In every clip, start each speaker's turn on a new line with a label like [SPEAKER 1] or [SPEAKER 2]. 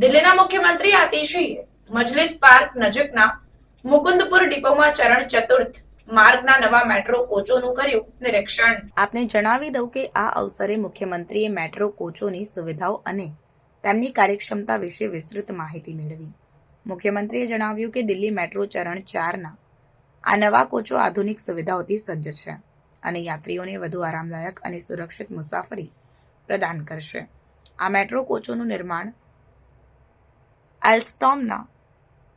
[SPEAKER 1] દિલ્હીના મુખ્યમંત્રી આતિશીએ મજલિસ પાર્ક નજીકના મુકુંદપુર ડિપોમાં ચરણ ચતુર્થ માર્ગના નવા મેટ્રો કોચોનું કર્યું નિરીક્ષણ. આપને જણાવી દઉં કે આ અવસરે મુખ્યમંત્રીએ મેટ્રો કોચોની સુવિધાઓ અને તેમની કાર્યક્ષમતા વિશે વિસ્તૃત માહિતી મેળવી. મુખ્યમંત્રીએ જણાવ્યું કે દિલ્હી મેટ્રો ચરણ ચારના આ નવા કોચો આધુનિક સુવિધાઓથી સજ્જ છે અને યાત્રીઓને વધુ આરામદાયક અને સુરક્ષિત મુસાફરી પ્રદાન કરશે. આ મેટ્રો કોચોનું નિર્માણ એલ્સ્ટોમના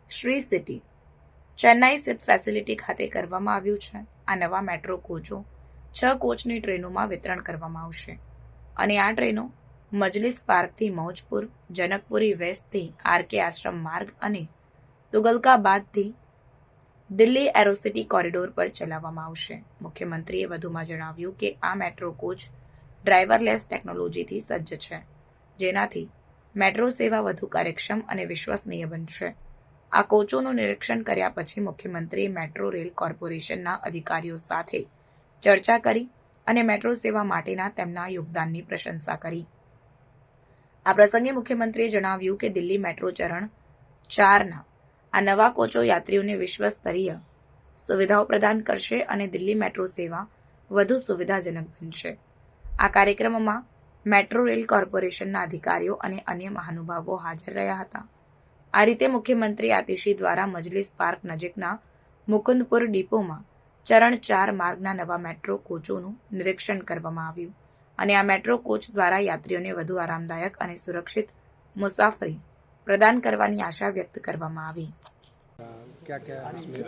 [SPEAKER 1] શ્રી સિટી, ચેન્નાઈ સ્થિત ફેસિલિટી ખાતે કરવામાં આવ્યું છે. આ નવા મેટ્રો કોચો છ કોચની ટ્રેનોમાં વિતરણ કરવામાં આવશે. અને આ ટ્રેનો મજલિસ પાર્કથી મૌજપુર, જનકપુરી વેસ્ટથી આરકે આશ્રમ માર્ગ અને તુગલકાબાદથી દિલ્હી એરોસિટી કોરિડોર પર ચલાવવામાં આવશે. મુખ્યમંત્રીએ વધુમાં જણાવ્યું કે આ મેટ્રો કોચ ડ્રાઈવરલેસ ટેકનોલોજીથી સજ્જ છે. જેનાથી મેટ્રો સેવા વધુ કાર્યક્ષમ અને વિશ્વસનીય બનશે. આ કોચોનું નિરીક્ષણ કર્યા પછી મુખ્યમંત્રીએ મેટ્રો રેલ કોર્પોરેશનના અધિકારીઓ સાથે ચર્ચા કરી અને મેટ્રો સેવા માટેના તેમના યોગદાનની પ્રશંસા કરી. આ પ્રસંગે મુખ્યમંત્રીએ જણાવ્યું કે દિલ્હી મેટ્રો ચરણ ચારના આ નવા કોચો યાત્રીઓને વિશ્વસ્તરીય સુવિધાઓ પ્રદાન કરશે અને દિલ્હી મેટ્રો સેવા વધુ સુવિધાજનક બનશે. આ કાર્યક્રમમાં મેટ્રો રેલ કોર્પોરેશનના અધિકારીઓ અને અન્ય મહાનુભાવો હાજર રહ્યા હતા આ રીતે મુખ્યમંત્રી આતિશી દ્વારા મજલિસ પાર્ક નજીકના મુકુંદપુર ડિપોમાં ચરણ ચાર માર્ગના નવા મેટ્રો કોચોનું નિરીક્ષણ કરવામાં આવ્યું અને આ મેટ્રો કોચ દ્વારા યાત્રીઓને વધુ આરામદાયક અને સુરક્ષિત મુસાફરી પ્રદાન કરવાની આશા વ્યક્ત કરવામાં આવી
[SPEAKER 2] क्या क्या इसमें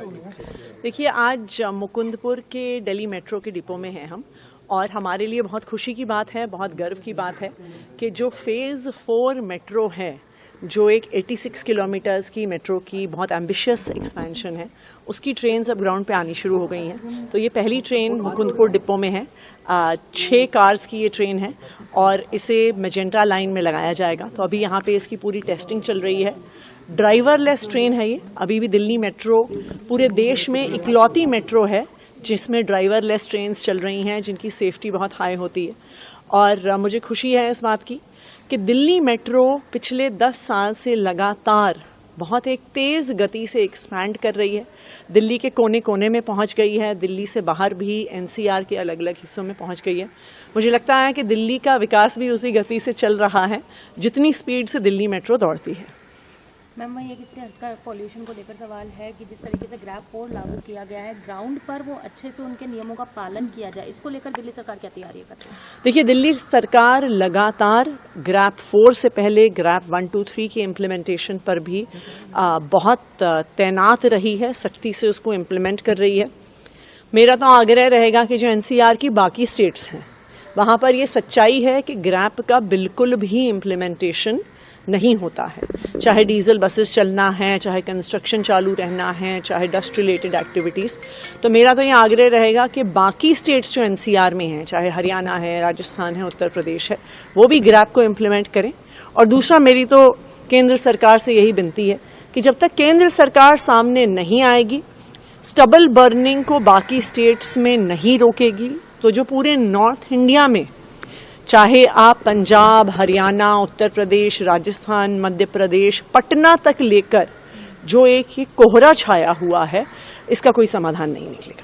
[SPEAKER 3] देखिए आज अ, मुकुंदपुर के दिल्ली मेट्रो के डिपो में हैं हम और हमारे लिए बहुत खुशी की बात है, बहुत गर्व की बात है कि जो फ़ेज़ फोर मेट्रो है, जो एक 86 किलोमीटर्स की मेट्रो की बहुत एम्बिशियस एक्सपेंशन है, उसकी ट्रेन अब ग्राउंड पे आनी शुरू हो गई हैं। तो ये पहली ट्रेन मुकुंदपुर डिपो में है। छः कार्स की ये ट्रेन है और इसे मेजेंटा लाइन में लगाया जाएगा। तो अभी यहाँ पे इसकी पूरी टेस्टिंग चल रही है। ड्राइवरलेस ट्रेन है ये। अभी भी दिल्ली मेट्रो पूरे देश में इकलौती मेट्रो है। जिसमें ड्राइवर लेस ट्रेन चल रही हैं, जिनकी सेफ्टी बहुत हाई होती है। और मुझे खुशी है इस बात की कि दिल्ली मेट्रो पिछले 10 साल से लगातार बहुत एक तेज़ गति से एक्सपैंड कर रही है। दिल्ली के कोने कोने में पहुँच गई है, दिल्ली से बाहर भी एनसीआर के अलग अलग हिस्सों में पहुँच गई है। मुझे लगता है कि दिल्ली का विकास भी उसी गति से चल रहा है, जितनी स्पीड से दिल्ली मेट्रो दौड़ती है।
[SPEAKER 4] मैम वही एक इससे हटकर पॉल्यूशन को लेकर सवाल है कि जिस तरीके से ग्रैब फोर लागू किया गया है ग्राउंड पर वो अच्छे से उनके नियमों का पालन किया जाए इसको लेकर दिल्ली सरकार क्या तैयारी कर रही है?
[SPEAKER 3] देखिए दिल्ली सरकार लगातार ग्रैप फोर से पहले ग्रैप वन टू थ्री की इम्प्लीमेंटेशन पर भी आ, बहुत तैनात रही है सख्ती से उसको इम्प्लीमेंट कर रही है। मेरा तो आग्रह रहेगा कि जो एनसीआर की बाकी स्टेट्स हैं वहाँ पर ये सच्चाई है कि ग्रैप का बिल्कुल भी इम्प्लीमेंटेशन नहीं होता है। चाहे डीजल बसेस चलना है, चाहे कंस्ट्रक्शन चालू रहना है, चाहे डस्ट रिलेटेड एक्टिविटीज़ तो मेरा तो ये आग्रह रहेगा कि बाकी स्टेट्स जो एनसीआर में हैं, चाहे हरियाणा है, राजस्थान है, उत्तर प्रदेश है, वो भी ग्रैप को इम्प्लीमेंट करें। और दूसरा, मेरी तो केंद्र सरकार से यही विनती है कि जब तक केंद्र सरकार सामने नहीं आएगी स्टबल बर्निंग को बाकी स्टेट्स में नहीं रोकेगी तो जो पूरे नॉर्थ इंडिया में चाहे आप पंजाब, हरियाणा, उत्तर प्रदेश, राजस्थान, मध्य प्रदेश, पटना तक लेकर जो एक ये कोहरा छाया हुआ है, इसका कोई समाधान नहीं निकलेगा।